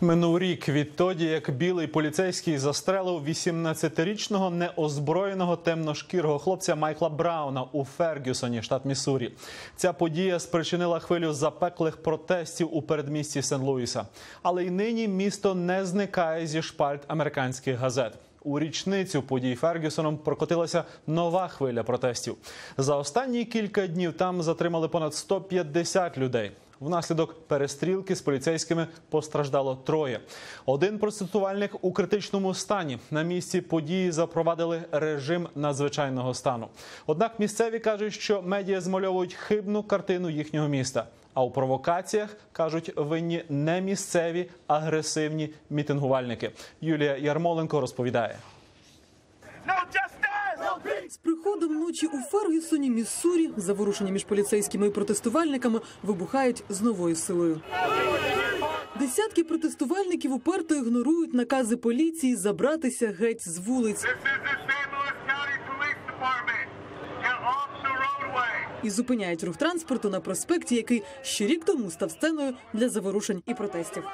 Минув рік відтоді, як білий поліцейський застрелив 18-річного неозброєного темношкірого хлопця Майкла Брауна у Фергюсоні, штат Міссурі. Ця подія спричинила хвилю запеклих протестів у передмісті Сен-Луіса. Але й нині місто не зникає зі шпальт американських газет. У річницю подій Фергюсоном прокотилася нова хвиля протестів. За останні кілька днів там затримали понад 150 людей. Внаслідок перестрілки з поліцейськими постраждало троє. Один проститувальник у критичному стані. На місці події запровадили режим надзвичайного стану. Однак місцеві кажуть, що медіа змальовують хибну картину їхнього міста. А у провокаціях кажуть винні не місцеві агресивні мітингувальники. Юлія Ярмоленко розповідає. З приходом ночі у Фергюсоні, Міссурі, заворушення між поліцейськими і протестувальниками вибухають з новою силою. Десятки протестувальників уперто ігнорують накази поліції забратися геть з вулиць і зупиняють рух транспорту на проспекті, який ще рік тому став сценою для заворушень і протестів.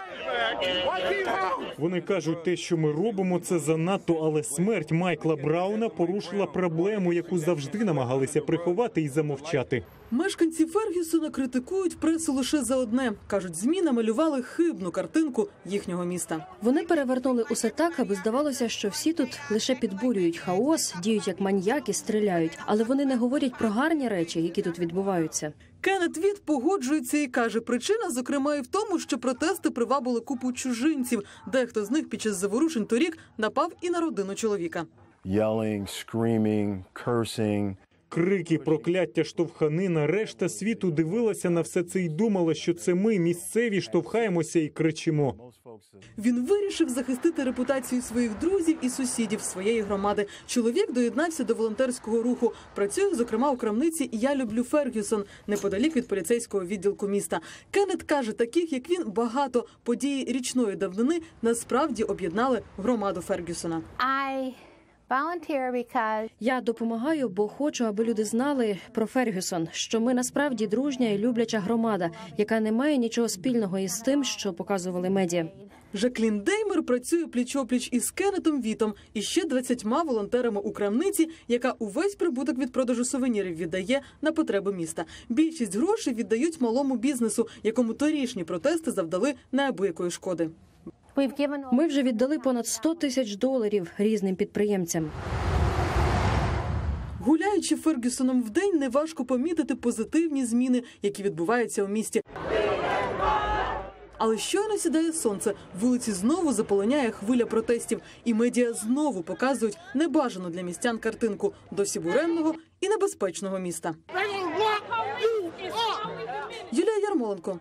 Вони кажуть, те, що ми робимо, це занадто, але смерть Майкла Брауна порушила проблему, яку завжди намагалися приховати і замовчати. Мешканці Фергюсона критикують пресу лише за одне. кажуть, змі намалювали хибну картинку їхнього міста. Вони перевернули усе так, аби здавалося, що всі тут лише підбурюють хаос, діють як маньяки, стріляють, але вони не говорять про гарні речі, які тут відбуваються. Кеннет Віт погоджується і каже, причина, зокрема, і в тому, що протести привабили купу чужинців. Дехто з них під час заворушень торік напав і на родину чоловіка. yelling, screaming, cursing. Крики, прокляття, штовханина. Решта світу дивилася на все це і думала, що це ми, місцеві, штовхаємося і кричимо. Він вирішив захистити репутацію своїх друзів і сусідів своєї громади. Чоловік доєднався до волонтерського руху. Працює, зокрема, у крамниці Я люблю Фергюсон неподалік від поліцейського відділку міста. Кеннет каже, таких як він багато події річної давнини насправді об'єднали громаду Фергюсона. I Я допомагаю, бо хочу, аби люди знали про Фергюсон, що ми насправді дружня і любляча громада, яка не має нічого спільного із тим, що показували медіа. Жаклін Деймер працює пліч-опліч із Кеннетом Вітом і ще 20 волонтерами у крамниці, яка увесь прибуток від продажу сувенірів віддає на потреби міста. Більшість грошей віддають малому бізнесу, якому торішні протести завдали неабиякої шкоди. Ми вже віддали понад 100 тисяч доларів різним підприємцям. Гуляючи Фергюсоном вдень, неважко помітити позитивні зміни, які відбуваються у місті. Але щойно сідає сонце, вулиці знову заполоняє хвиля протестів, і медіа знову показують небажану для містян картинку досі буремного і небезпечного міста. Юлія Ярмоленко,